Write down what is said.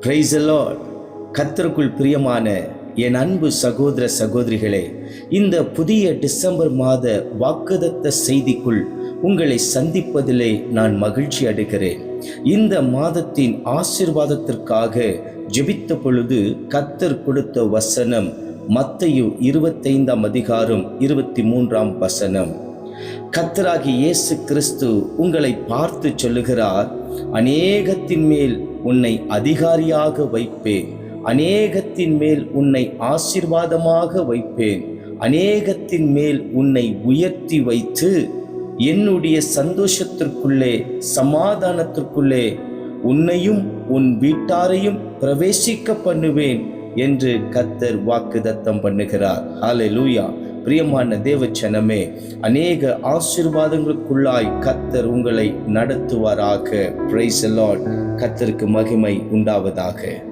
Price கத்தருக்குள் பிரியமான என் அன்பு சகோதர சகோதரிகளே இந்த புதிய டிசம்பர் மாத வாக்குதத்த செய்திக்குள் உங்களை சந்திப்பதிலே நான் மகிழ்ச்சி அடைகிறேன். இந்த மாதத்தின் ஆசிர்வாதத்திற்காக ஜெபித்த பொழுது கத்தர் கொடுத்த வசனம் மத்தையு இருபத்தைந்தாம் அதிகாரம் இருபத்தி மூன்றாம் வசனம். கத்தராகி இயேசு கிறிஸ்து உங்களை பார்த்து சொல்லுகிறார் அநேகத்தின் மேல் உன்னை அதிகாரியாக வைப்பேன். அநேகத்தின் மேல் உன்னை ஆசீர்வாதமாக வைப்பேன். அநேகத்தின் மேல் உன்னை உயர்த்தி வைத்து என்னுடைய சந்தோஷத்திற்குள்ளே சமாதானத்திற்குள்ளே உன்னையும் உன் வீட்டாரையும் பிரவேசிக்க பண்ணுவேன் என்று கத்தர் வாக்குதத்தம் பண்ணுகிறார். ஹalleluya பிரியமான தேவச்சனமே அநேக ஆசீர்வாதங்களுக்குள்ளாய் கத்தர் உங்களை நடத்துவாராக. பிரைஸ் லார்ட் கத்தருக்கு மகிமை உண்டாவதாக.